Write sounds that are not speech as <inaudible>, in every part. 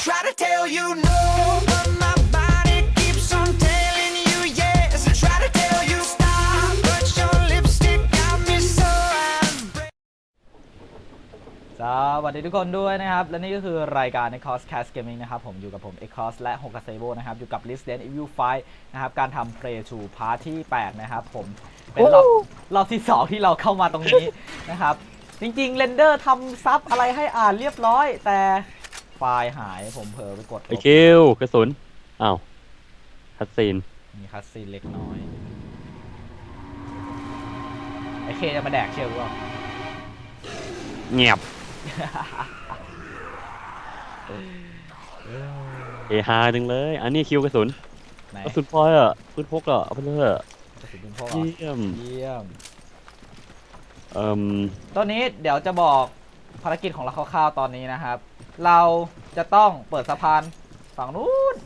Try to tell you no, but my body keeps on telling you yes. Try to tell you stop, but your lipstick got me so I'm สวัสดีทุกคนด้วยนะครับ และนี่ก็คือรายการ e c o s Cast Gaming นะครับ ผมอยู่กับผม e c o s และ h o k a s e b o นะครับ อยู่กับ Resident Evil 5 นะครับ การทำ Play to Part ที่ 8 นะครับผม เป็นรอบรอบที่ 2 ที่เราเข้ามาตรงนี้ นะครับ จริงๆเรนเดอร์ทำซับอะไรให้อ่านเรียบร้อย แต่ ไฟล์หายผมเผลอไปกดลไอบคิวกระสุนอ้าวคัดซีนมีคัสซีนเล็กน้อย ไอเคจะมาแดกเชียวหรือเปล่าเงียบเอฮาจังเลย อันนี้คิวกระสุนไหนกระสุนพลอยอะพื้นพกอะเอาไปเลยอะกระสุนเป็นพ่อเยี่ยมเยี่ยมเอ่มตอนนี้เดี๋ยวจะบอกภารกิจของเราคร่าวๆตอนนี้นะครับ เราจะต้องเปิดสะพานฝั่งนู้น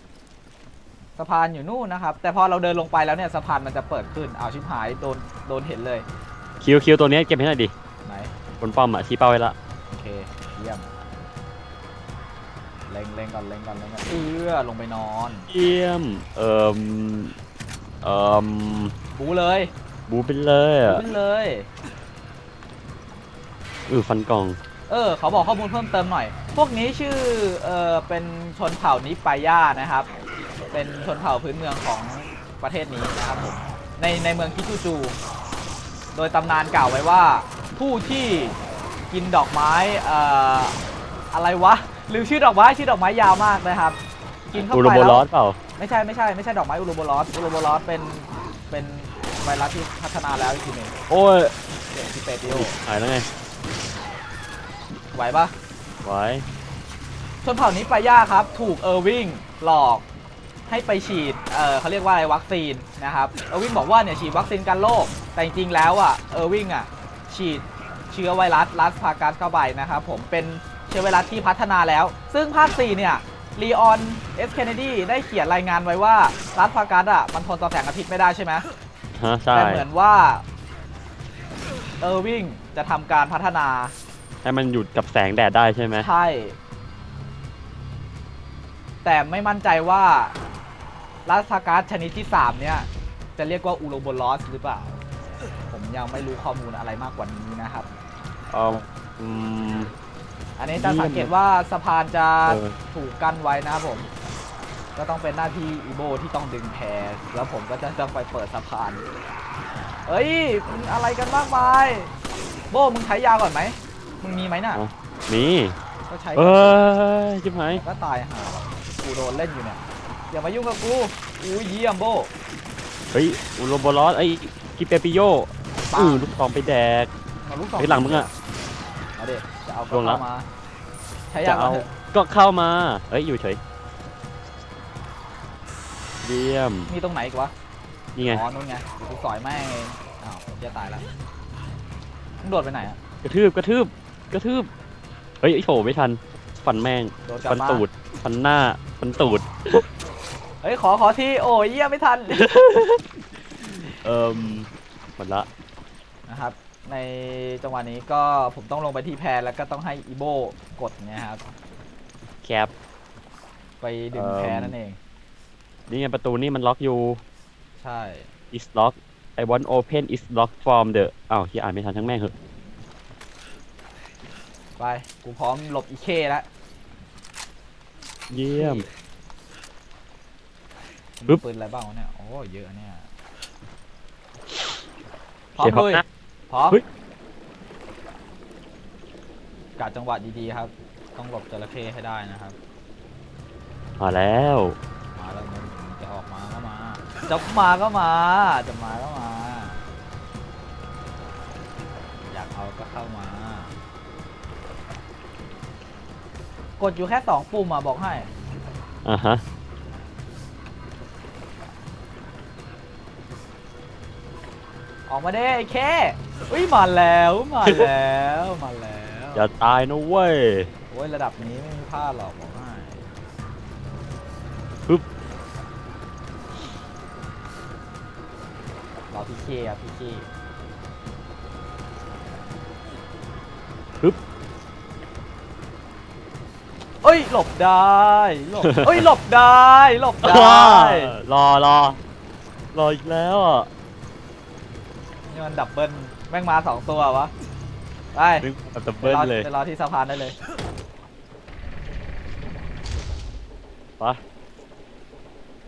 สะพานอยู่นู่นนะครับ แต่พอเราเดินลงไปแล้วเนี่ยสะพานมันจะเปิดขึ้นเอาวชิบหายโดนโดนเห็นเลยคิวคิวตัวเนี้ยเก็บให้หน่อยดิไหนบนป้อมอะชี้เป้าไว้ละโอเคเยี่ยมเล็งเล็งก่อนเล็งก่อนเล็งก่อนเอื้อลงไปนอนเยี่ยมเอ่มเอ่มบูเลยบูไปเลยอะขึ้นเลยเออฟันกล่อง เออเขาบอกข้อมูลเพิ่มเติมหน่อย พวกนี้ชื่อเออเป็นชนเผ่านิปายานะครับ เป็นชนเผ่าพื้นเมืองของประเทศนี้นะครับผมในในเมืองคิจูจู โดยตำนานกล่าวไว้ว่า ผู้ที่กินดอกไม้เอ่ออะไรวะลืมชื่อดอกไม้ชื่อดอกไม้ยาวมากนะครับ กินเข้าอูโรไปโบแล้ลอวสเปล่าไม่ใช่ไม่ใช่ไม่ใช่ดอกไม้อูโรโบลอสอูโรโบลอสเป็นเป็นไวรัสที่พัฒนาแล้วอีกทีหนึ่งโอ้ยเป็นทิเปติโอหายแล้วไง ไหวปะไว้ชนเผ่านี้ปาย่าครับ ถูกเออร์วิงหลอกให้ไปฉีด เออเขาเรียกว่าอะไรวัคซีนนะครับ เออร์วิงบอกว่าเนี่ยฉีดวัคซีนกันโรค แต่จริงๆแล้วอะ เออร์วิงอะ ฉีดเชื้อไวรัสลัสพากัสเข้าไปนะครับผม เป็นเชื้อไวรัสที่พัฒนาแล้ว ซึ่งภาค 4 เนี่ยลีออนเอสเคนเนดีได้เขียนรายงานไว้ว่าลัสพากัสอะ มันทนต่อแสงอาทิตย์ไม่ได้ใช่ไหมฮะใช่แต่เหมือนว่า เออร์วิงจะทำการพัฒนา ให้มันหยุดกับแสงแดดได้ใช่ไหมใช่ แต่ไม่มั่นใจว่าลัสพาการ์ดชนิดที่ 3 เนี่ย จะเรียกว่าอูโรโบลอสหรือเปล่า ผมยังไม่รู้ข้อมูลอะไรมากกว่านี้นะครับ เอ่ออืม อันนี้จะสังเกตว่าสะพานจะเออ ถูกกั้นไว้นะครับผม ก็ต้องเป็นหน้าที่อีโบที่ต้องดึงแพรแล้วผมก็จะต้องไปเปิดสะพานเฮ้ยมึงอะไรกันมากมาย โบมึงใช้ยาก่อนไหม มึงมีไหมน่ะเอามีก็ใช้เอก่อนสิอจิบหายก็ตายหากูโดนเล่นอยู่เนี่ยอย่ามายุ่งกับกูอู้ยเยี่ยมโบ เฮ้ยอูโรโบลอสไอ้กิเปปิโยปัง อือลูกซองไปแดกมาลูกสองเฮ้ยหลังมึงอะ เอาเด็จะเอาลงละเข้ามา ใช้จะยาก่อเอานเถอะก็เข้ามาเอ้ยอยู่เฉยเยี่ยมมีตรงไหนอีกวะนี่ไงอ๋อนู่นไงเดี๋ยวกูสอยแม่งเองอ้าวจะตายแล้วมึงโดดไปไหนอะกระทืบกระทืบ กระทืบเฮ้ยไอ้โฉไม่ทัน ฟันแม่ง โดดกลับฟันมาตูด ฟันหน้า ฟันตูด เฮ้ยขอขอที่โอ้ยเยี่ยไม่ทัน เอ่มหมดละ นะครับ ในจังหวะนี้ก็ผมต้องลงไปที่แพรแล้วก็ต้องให้อีโบกดเนี่ยครับ แคป ไปดึงเอิ่ม แพรนั่นเอง นี่ไงประตูนี่มันล็อกอยู่ ใช่ is lock I want open is lock from the อ้าวที่อ่านไม่ทันทั้งแม่งเหอะ ไป กูพร้อมหลบอีเคแล้วเยี่ยมมีปึ๊บปืนอะไรบ้างวะเนี่ย โอ้เยอะเนี่ยพโอร้อมเคพร้อมลุยนะพร้อมเฮ้ยกาจังหวะดีๆครับ ต้องหลบจระเข้ให้ได้นะครับ มาแล้ว มาแล้วมันจะออกมาก็มา จะมาก็มา จะมาก็มา อยากเอาก็เข้ามา กดอยู่แค่สองปุ่มอะบอกให้ อ่าฮะ ออกมาเด้ไอ้เคอุ้ยมาแล้วมาแล้วมาแล้วอย่าตายนะเว้ย โอ้ยระดับนี้ไม่มีพลาดหรอกบอกให้ปึ๊บรอพี่เคครับพี่เค เอ้ยหลบได้หลบเอ้ยหลบได้หลบได้ รอรอรออีกแล้วอะนี่มันดับเบิลแม่งมาสองตัววะไปนึกแบบดับเบิลรอเลยไปรอที่สะพานได้เลยปะ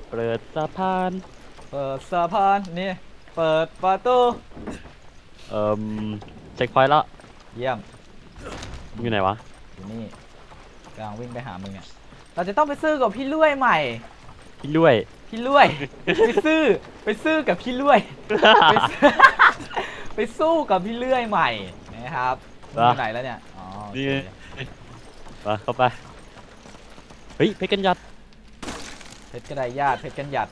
เปิดสะพานเปิดสะพานนี่เปิดประตูเอ่มเช็คพอยต์ละเยี่ยมอยู่ไหนวะอยู่นี่ กำลังวิ่งไปหามึงเนี่ย เราจะต้องไปซื้อกับพี่เลื่อยใหม่ พี่ลุย พี่เลื่อย ไปซื้อไปซื้อกับพี่เลื่อยไปซื้อ ไปสู้กับพี่เลื่อยใหม่นะครับมึงอยู่ไหนแล้วเนี่ย อ๋อโอเคนี่ไงมาเข้าไป เฮ้ยเพชรกันยัดเพชรกระไดญาติเพชรกันหยัด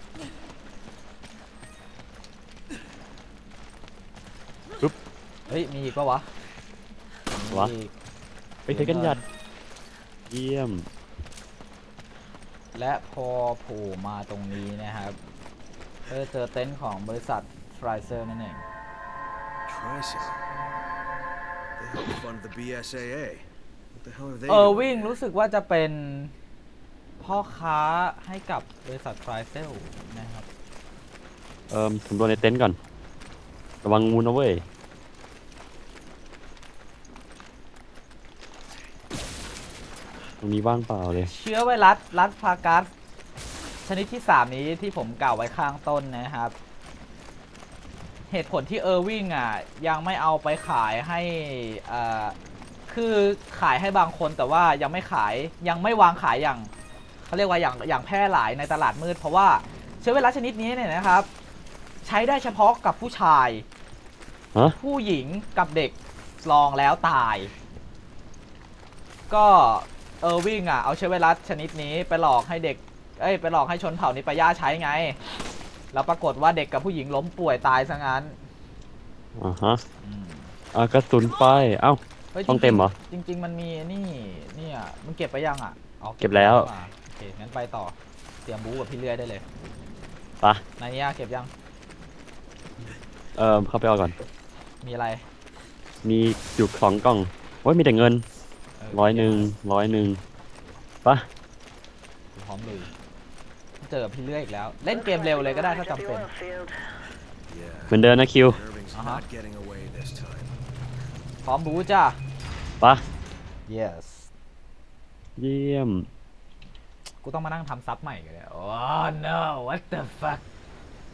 ปึ๊บ เฮ้ย มีอีกปะวะวะ มีอีก เฮ้ยเพชรกันยัด เยี่ยม และพอโผล่มาตรงนี้นะครับเออเจอเต็นท์ของบริษัทฟรายเซอร์นั่นเอง Tricep. They help fund the BSAA. What the hell are they เออ doing? วิ่งรู้สึกว่าจะเป็นพ่อค้าให้กับบริษัททริเซลนะครับ เอ่มสำรวจในเต็นท์ก่อน ระวังงูนะเว้ย ตรงนี้ว่างเปล่าเลย เชื้อไวรัสรัสพากัสชนิดที่ 3 นี้ที่ผมกล่าวไว้ข้างต้นนะครับ เหตุผลที่เออร์วิงอะยังไม่เอาไปขายให้อ่าคือขายให้บางคนแต่ว่ายังไม่ขายยังไม่วางขายอย่างเขาเรียกว่าอย่างอย่างแพร่หลายในตลาดมืด เพราะว่าเชื้อไวรัสชนิดนี้เนี่ยนะครับ ใช้ได้เฉพาะกับผู้ชาย ฮะ ผู้หญิงกับเด็กลองแล้วตาย ก็ เออร์วิงอะเอาเชื้อไวรัสชนิดนี้ไปหลอกให้เด็ก เอ้ยไปหลอกให้ชนเผ่านิปายาใช้ไง แล้วปรากฏว่าเด็กกับผู้หญิงล้มป่วยตายซะงั้นอ่าฮะอ่ากระสุนไฟเอ้า ฮ้ยต้องเต็มเหรอจริงๆจริงๆมันมีนี่นี่อะมันเก็บไปยังอะอ๋อเก็บแล้วอะโอเคงั้นไปต่อเตรียมบู๊กับพี่เลื่อยได้เลยปะนายเนี่ยเก็บยังเอ่อเข้าไปเอาก่อน มีอะไร มีอยู่สองกล่องโอ้ยมีแต่เงินเร้อยหนึ่งร้อยหนึ่งปะพร้อมเลยเจอกับพี่เลื่อยอีกแล้ว เล่นเกมเร็วเลยก็ได้ถ้าจำเป็น Yeah. เหมือนเดิมนะคิว Irving's Uh-huh. not getting away this time. พร้อมบู๊จ้า ปะ yes เยี่ยม กูต้องมานั่งทำซับใหม่กันเลย oh no what the fuck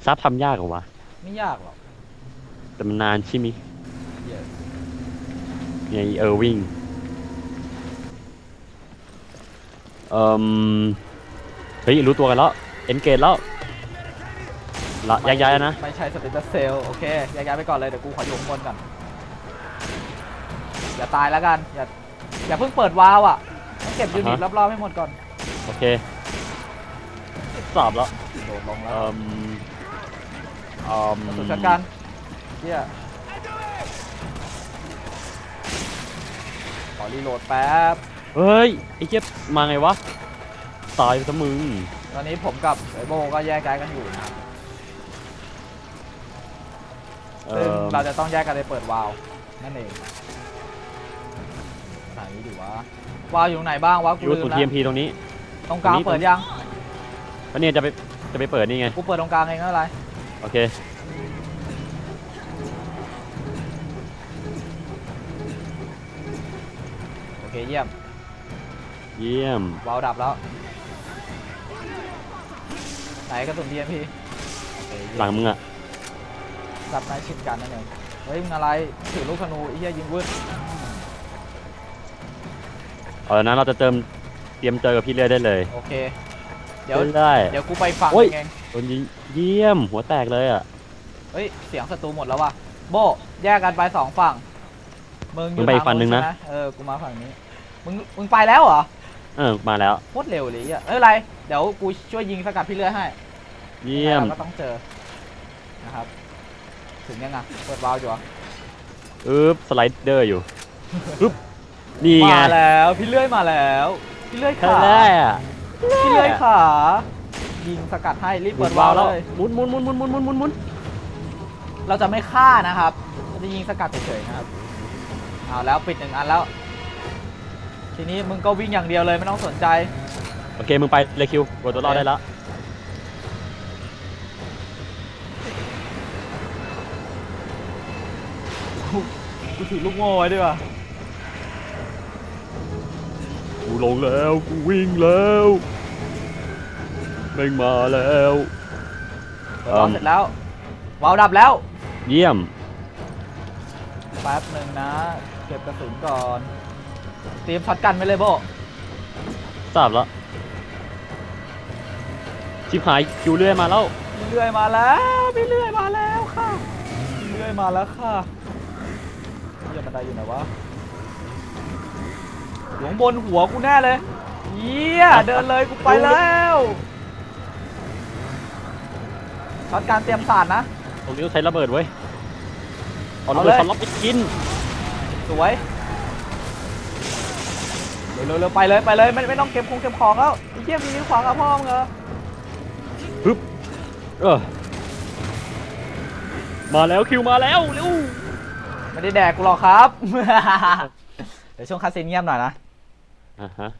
ซับทำยากเหรอวะ ไม่ยากหรอก แต่มันนานใช่ไหม yes ไงเออร์วิง เอ่มเฮ้ยรู้ตัวกันแล้วเอ็นเกตแล้วละแยกย้ายแล้วนะไม่ใช่สปินเตอร์เซลโอเคแยกย้ายไปก่อนเลยเดี๋ยวกูขออยู่ข้างบนก่อนอย่าตายแล้วกันอย่าอย่าเพิ่งเปิดวาล์วอะต้องเก็บยูนิตอ่าฮะรอบๆให้หมดก่อนโอเคสอบแล้วโดดลงแล้เอ่วมเอ่มสุดจัดการเฮียขอรีโหลดแป๊บ เฮ้ยไอ้เจ็บมาไงวะตายไปซะมึงตอนนี้ผมกับไอโบก็แยกย้ายกันอยู่นะครับเอ่ซึ่งอเราจะต้องแยกกันไปเปิดวาล์วนั่นเองสถานีดีวะวาล์วอยู่ตรงไหนบ้างวะกูยูลืสูมนแล้วทีเอ็มพีตรงนี้ ตรงกลางตรงนี้ เปิดยังแล้วเนี่ยจะไปจะไปเปิดนี่ไง กูเปิดตรงกลางเองไม่เป็นไรโอเค โอเคเยี่ยม เยี่ยม วาล์วดับแล้ว ไหนกระสุน TMP โอเคเยี่ยมหลังมึงอะจับนายชิดกันนั่นเองเฮ้ยมึงอะไรถือลูกธนูไอ้เหี้ยยิงวืดเอาแล้วนะเราจะเติมเตรียมเจอกับพี่เลื่อยได้เลยโอเค เดี๋ยวได้ เดี๋ยวกูไปฝั่งโอ้ย เอง โดนยิงเยี่ยม หัวแตกเลยอะ เฮ้ย เสียงศัตรูหมดแล้วว่ะ โบแยกกันไปสองฝั่ง มึงอมึงยู่ไปอีทากงฝั่งหนึ่งนะใช่ไหมเออ กูมาฝั่งนี้ มึง มึงไปแล้วเหรอ เออมาแล้ว โคตรเร็วเลยอะเอ้ยอะไร เดี๋ยวกูช่วยยิงสกัดพี่เลื่อยให้เยี่ยมเราก็ต้องเจอ นะครับ ถึงยังไงเปิดวาล์วอยู่เหรออึ๊บสไลเดอร์อยู่อึ๊บนี่ไง มาแล้วพี่เลื่อยมาแล้ว พี่เลื่อยแค่ขาแรกอะพี่เลื่อยขายิงสกัดให้รีบหมุเปินดวาล์วแล้วเลยหมุนหมุนหมุนหมุนหมุนหมุนหมุนหมุนเราจะไม่ฆ่านะครับ เราจะยิงสกัดเฉยๆนะครับ เอาแล้วปิดหนึ่งอันแล้ว ทีนี้มึงก็วิ่งอย่างเดียวเลยไม่ต้องสนใจ โอเค มึงไปเลยคิวกดตัวรอดได้แล้วกูถือลูกโม่ไว้ด้วยว่ะกูลงแล้วกูวิ่งแล้วแม่งมาแล้วเดี๋ยวรอเสร็จแล้ววาล์วดับแล้ว เยี่ยมแป๊บหนึ่งนะ เก็บกระสุนก่อน เตรียมช็อตกันไว้เลยโบทราบแล้วชิบหายคิวเรื่อยมาแล้วพี่เลื่อยมาแล้วพี่เลื่อยมาแล้วค่ะพี่เลื่อยมาแล้วค่ะเยี่ยบันไดอยู่ไหนวะอยู่ข้างบนหัวกูแน่เลยเยี่ยเดินเลยกูไปแล้วช็อตการเตรียมสาดนะตรงนี้ต้องใช้ระเบิดเว้ยเอาเอาระเบิดเลยฟันล็อกไปกินสวย เร็วๆเร็วๆไปเลยไปเลยไม่ไม่ต้องเก็บคงเก็บของแล้วไอ้เยี่ยมีนิ้วขวางกับพ่อมึงเหรอปึ๊บเออมาแล้วคิวมาแล้วเร็วไม่ได้แดกกูหรอกครับ เดี๋ยวช่วงคัสซีนเงียบหน่อยนะ อ่าฮะ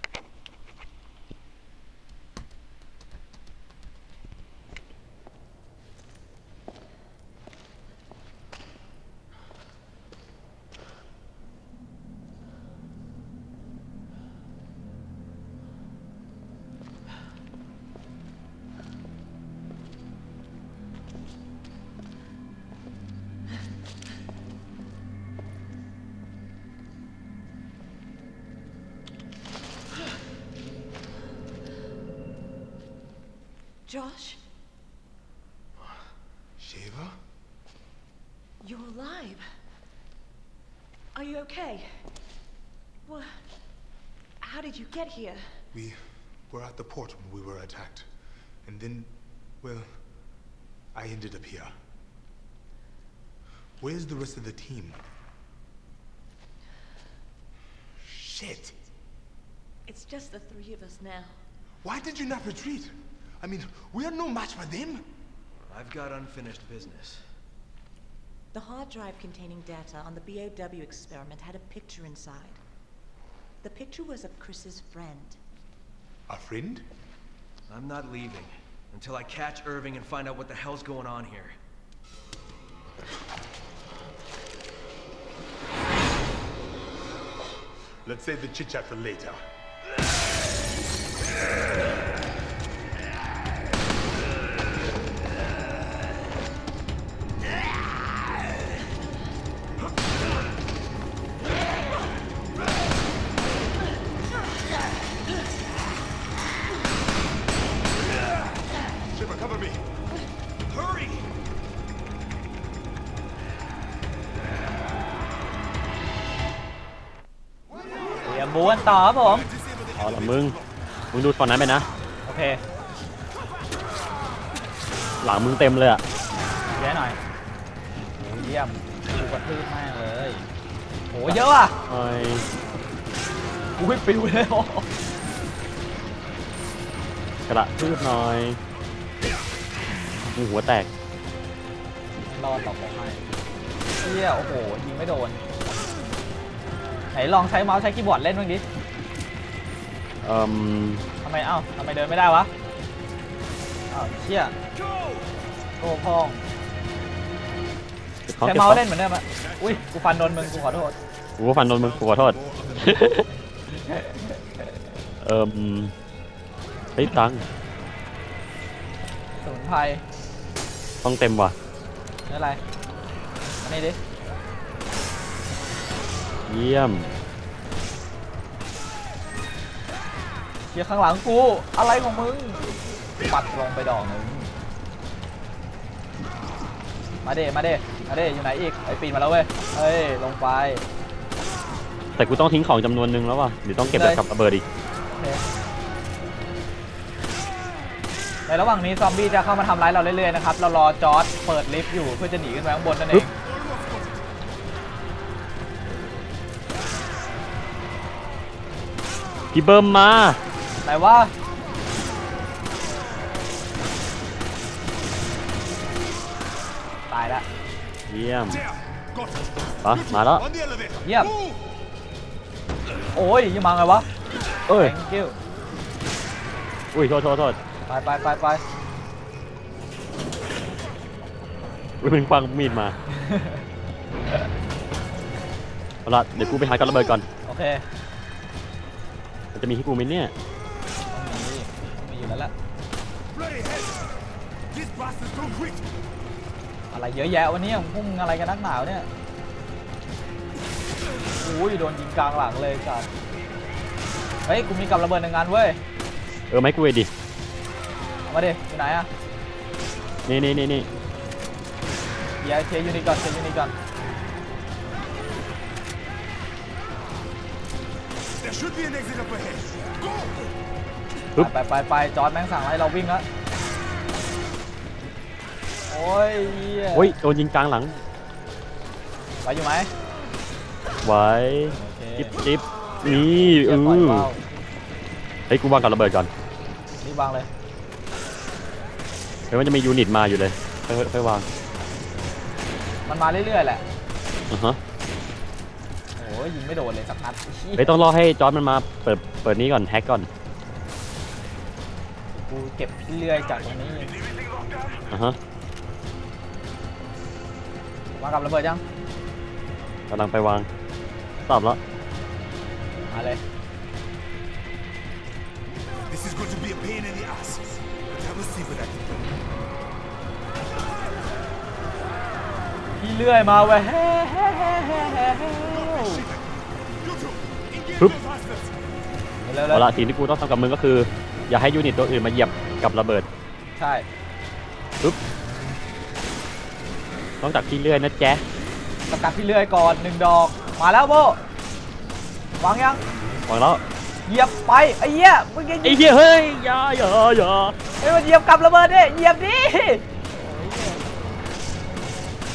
Josh, Shiva? you're alive. Are you okay? What? How did you get here? We were at the port when we were attacked. And then, well, I ended up here. Where's the rest of the team? Shit! It's just the three of us now. Why did you not retreat? I mean, we are no match for them. I've got unfinished business. The hard drive containing data on the BOW experiment had a picture inside. The picture was of Chris's friend. A friend? I'm not leaving until I catch Irving and find out what the hell's going on here. Let's save the chit chat for later. ต่อครับผมเอาละมึง มึงดูฝั่งนั้นไปนะ โอเคหลังมึงเต็มเลยอะเยอะหน่อยโอ้เยี่ยมกูกระทืบแม่งเลยโหเยอะอะไอ้อุ้ยปิวเลยโอ้กระทืบหน่อยมึงหัวแตกรอดต่อผมให้เฮียโอ้โหยิงไม่โดน ไหนลองใช้เมาส์ใช้คีย์บอร์ดเล่นบ้างดิเอ่มทำไมเอ้าทำไมเดินไม่ได้วะอ้าวเชี่ยโอ้พองเก็บของใช้เก็บขเมาองส์เล่นเหมือนเดิมอะอุ้ยกูฟันโดนมึงกูขอโทษกูก็ฟันโดนมึงกูขอโทษ เอ่มเฮ้ยตังค์สมุนไพรต้องเต็มว่ะนี่อะไรอันนี้ดิ เยี่ยมเชี่ยข้างหลังกู อะไรของมึง ปัดลงไปดอกหนึงมาเด้มาเด้มาเด้อยู่ไหนอีกไอปีนมาแล้วเว้ยเฮ้ยลงไป แต่กูต้องทิ้งของจำนวนหนึ่งแล้วว่ะเดี๋ยวต้องเก็บแบบกับระเบิดอีกโอเคในระหว่างนี้ซอมบี้จะเข้ามาทำร้ายเราเรื่อยๆนะครับ เรารอจอร์ดเปิดลิฟต์อยู่เพื่อจะหนีขึ้นไปข้างบนนั่นเอปึ๊ง พี่เบิ้มมา ไหนว่าตายแล้วเยี่ยม There! Got it! ปะมาแล้ว On the elevator! Yep. Move! โอ้ยยังมาไงวะ เอ้ย thank you อุ้ย โทษโทษโทษไปไปไปไปอุ้ยมึงฟังมีดมาเอาละเดี๋ยวกูไปหากับระเบิดก่อน โอเคมัน จะมีให้กูไหมเนี่ยต้องมีต้องมีอยู่แล้วแหละ Bloody hell! This bastard's don't quit! อะไรเยอะแยะวันนี้พวกมึงอะไรกันนักหนาวเนี่ยอุ้ยโดนยิงกลางหลังเลยจัดเฮ้ยกูมีกับระเบิดหนึ่งงานเว้ยเออไหมกูเอดิ เอามาดิอยู่ไหนอะนี่นี่นี่นี่ เดี๋ยวเคลียร์ยูนิตก่อนเคลียร์ยูนิตก่อน should be an exit up ahead. Go! ปึ๊บ ไปไปไปจอร์ดแม่งสั่งให้เราวิ่งแล้วโอ้ยเหี้ยโอ้ยโดนยิงกลางหลังไปอยู่ไหมไว้โอเคจิ๊บจิ๊บนี่เอเดี๋ยวปล่อยอเบาเฮ้ยกูวางกับระเบิดก่อนรีบวางเลยเดี๋ยวมันจะมียูนิตมาอยู่เลยค่อยค่อยวางมันมาเรื่อยๆแหละอะฮะ โอ้ยยิงไม่โดนเลยสักนัดเหี้ยเฮ้ยต้องรอให้จอร์ดมันมาเปิดเปิดนี้ก่อนแฮกก่อนกูเก็บเรื่อยจากตรงนี้อะฮะวางกับระเบิดยังกำลังไปวางตอบแล้วมาเลย This is going to be a pain in the ass. But I will see what I can do. พี่เลื่อยมาเว้ย เฮ้เฮ้เฮ้เฮ้เฮ้เฮ้ You two, engage Hup. those bastards! เร็วๆเอาละสิ่งที่กูต้องทำกับมึงก็คือ อย่าให้ยูนิตตัวอื่นมาเหยียบกับระเบิดใช่นอกจากที่เลื่อยนะแจ๊ะสกัดพี่เลื่อยก่อนหนึ่งดอก มาแล้วโบวางยังวางแล้วเหยียบไปไอ้เหี้ยมึงยังไอ้เหี้ยเฮ้ยอย่าอย่าอย่าเฮ้ยมันเหยียบกับระเบิดดิเหยียบดิ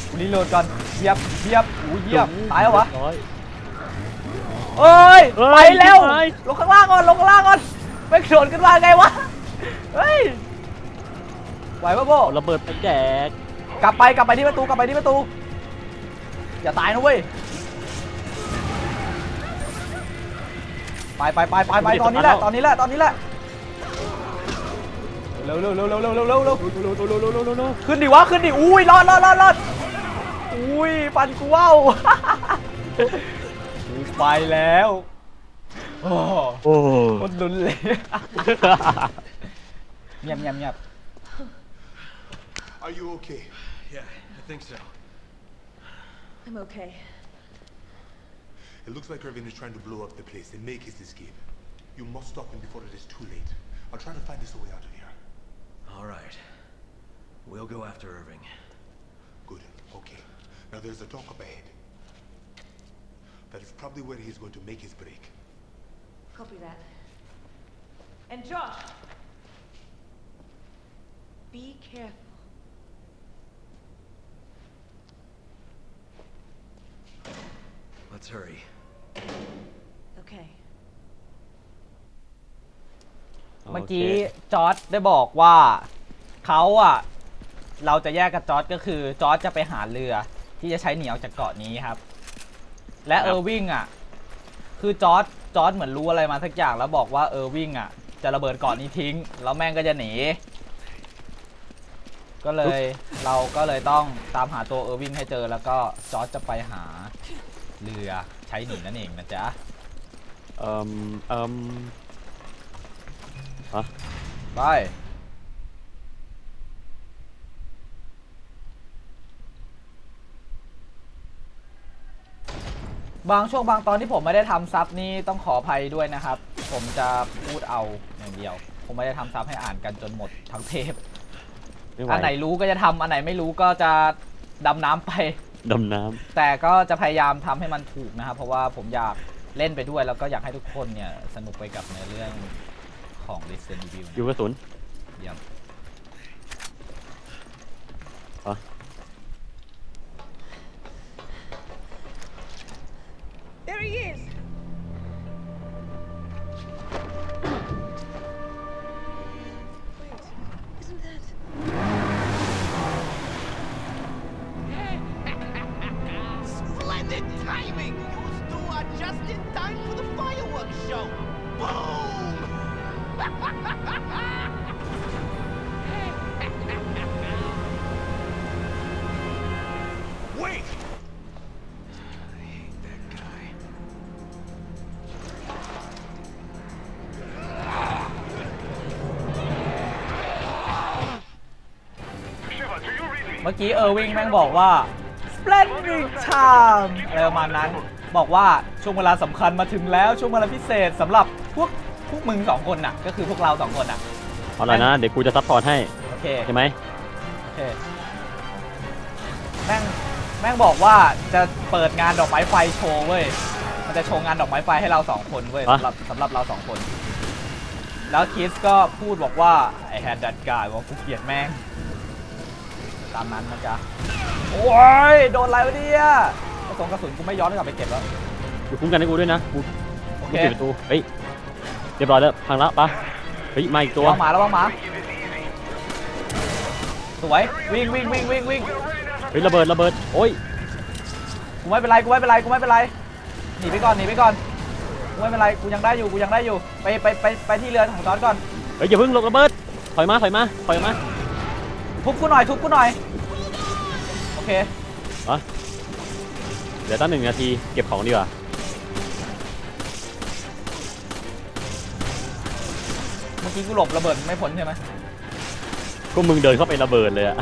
กูรีโหลดก่อนเหยียบเหยียบอู้เหยียบตายแล้ววะ เรีบร้อย เอ้ยเอ้ยไปเร็วชิบหาย ลงข้างล่างก่อนลงข้างล่างก่อนไม่โดดขึ้นมาไงวะเฮ้ยไหวปะโบ เอาระเบิดไปแจกกลับไปกลับไปที่ประตูกลับไปที่ประตู อย่าตายนะเว้ยไปไปไปไปไปตอนนี้แหละตอนนี้แหละตอนนี้แหละเร็วเร็วเร็วเร็วเร็วเร็วเร็วเร็วโลโลโลโลโลโลโลขึ้นดิวะขึ้นดิอุ้ยรอดรอดรอดรอดอุ้ยปันกูว่าวกู ไปแล้วโอ้ โอ้ โคตรลุ้นเลย เงียบเงียบเงียบ <laughs> Are you okay? Yeah, I think so. I'm okay. It looks like Irvin is trying to blow up the place and make his escape. You must stop him before it is too late. I'll try to find us a way out of here. All right. We'll go after Irving. Good. Okay. Now there's a dock up ahead. That is probably where he's going to make his break. Copy that. And Josh! Be careful. Let's hurry. Okay. เมื่อกี้จอร์ดได้บอกว่าเขาอะ เราจะแยกกับจอร์ดก็คือจอร์ดจะไปหาเรือที่จะใช้หนีออกจากเกาะนี้ครับ และเออร์วิงอะ คือจอร์ดจอร์ดเหมือนรู้อะไรมาสักอย่างแล้วบอกว่าเออร์วิงอะ จะระเบิดเกาะนี้ทิ้ง แล้วแม่งก็จะหนี ก็เลยเราก็เลยต้องตามหาตัวเออร์วิงให้เจอแล้วก็จอร์ดจะไปหาเรือใช้หนีนั่นเองนะจ๊ะเอ่มเอ่มอะไป บางช่วงบางตอนที่ผมไม่ได้ทำซับนี่ต้องขออภัยด้วยนะครับ ผมจะพูดเอาอย่างเดียว ผมไม่ได้ทำซับให้อ่านกันจนหมดทั้งเทปไม่ไหวอันไหนรู้ก็จะทำอันไหนไม่รู้ก็จะดำน้ำไป ดำน้แต่ก็จะพยายามทำให้มันถูกนะครับ เพราะว่าผมอยากเล่นไปด้วย แล้วก็อยากให้ทุกคนเนี่ยสนุกไปกับในอเรื่องของ Resident Evil ำอยู่กระสุน เยี่ยม There he isn't that... <laughs> Splendid timing! You two are just in time for the fire Wait! มื่อกี้เออร์วิงแม่งบอกว่า splendid time อะไรประมาณนั้น บอกว่าช่วงเวลาสำคัญมาถึงแล้วช่วงเวลาพิเศษสำหรับพวกพวกมึงสองคนน่ะ ก็คือพวกเราสองคนน่ะ เอาละนะ เดี๋ยวกูจะซัพพอร์ตให้โอเค ใช่ไหมโอเค แม่ง แม่งบอกว่าจะเปิดงานดอกไม้ไฟโชว์เว้ย มันจะโชว์งานดอกไม้ไฟให้เราสองคนเว้ยอะสำหรับสำหรับเราสองคน แล้วคิสก็พูดบอกว่า ไอแฮดดัดกายว่ากูเกลียดแม่ง ตามนั้นนะจ๊ะ โอ้ย โดนอะไรวะเนี่ยกระสุนกระสุนกูไม่ย้อนกลับไปเก็บแล้ว อยู่คุ้มกันให้กูด้วยนะกูโอกูเคปิดประตู เฮ้ย เรียบร้อยแล้วพังละปะเฮ้ย มาอีกตัว ระวังหมาระวังหมา สวย วิ่งวิ่งวิ่งวิ่งวิ่งเฮ้ย ระเบิด ระเบิด โอ้ย กูไม่เป็นไร กูไม่เป็นไร กูไม่เป็นไร หนีไปก่อน หนีไปก่อน กูไม่เป็นไร กูยังได้อยู่ กูยังได้อยู่ ไปไปไปไปที่เรือของจอร์ดก่อน เฮ้ย อย่าเพิ่งลงระเบิด ถอยมา ถอยมา ถอยมา ทุบกูหน่อยทุบกูหน่อย โอเค วะเดี๋ยวตั้งหนึ่งนาที เก็บของดีกว่า เมื่อกี้กูหลบระเบิดไม่พ้นใช่ไหมก็มึงเดินเข้าไประเบิดเลยอะ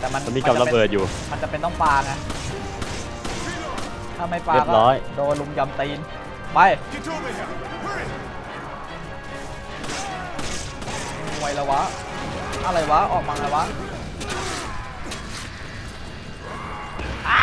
แต่มันมันมีกับระเบิดอยู่ มันจะเป็นต้องปาไงถ้าไม่ปาเรียบร้อยก็โดนลุมยำตีน ไป Get over here! Hurry! มวยแล้ววะ อะไรวะ ออกมาไงวะอ้า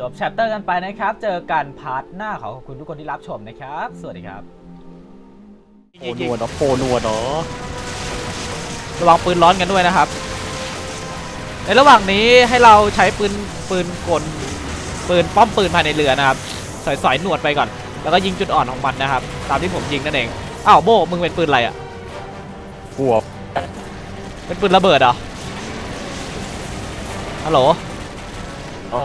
จบแชปเตอร์กันไปนะครับ เจอกันพาร์ทหน้าขอขอบคุณทุกคนที่รับชมนะครับ สวัสดีครับโปนัวเนาะโปนัวเนาะระวังปืนร้อนกันด้วยนะครับ ในระหว่างนี้ให้เราใช้ปืนปืนกลปืนป้อมปืนภายในเรือนะครับสอยสอยหนวดไปก่อน แล้วก็ยิงจุดอ่อนของมันนะครับ ตามที่ผมยิงนั่นเองอ้าวโบมึงเป็นปืนอะไรอะ่ะกลัวเป็นปืนระเบิดเหรอฮัลโหลอ๋อ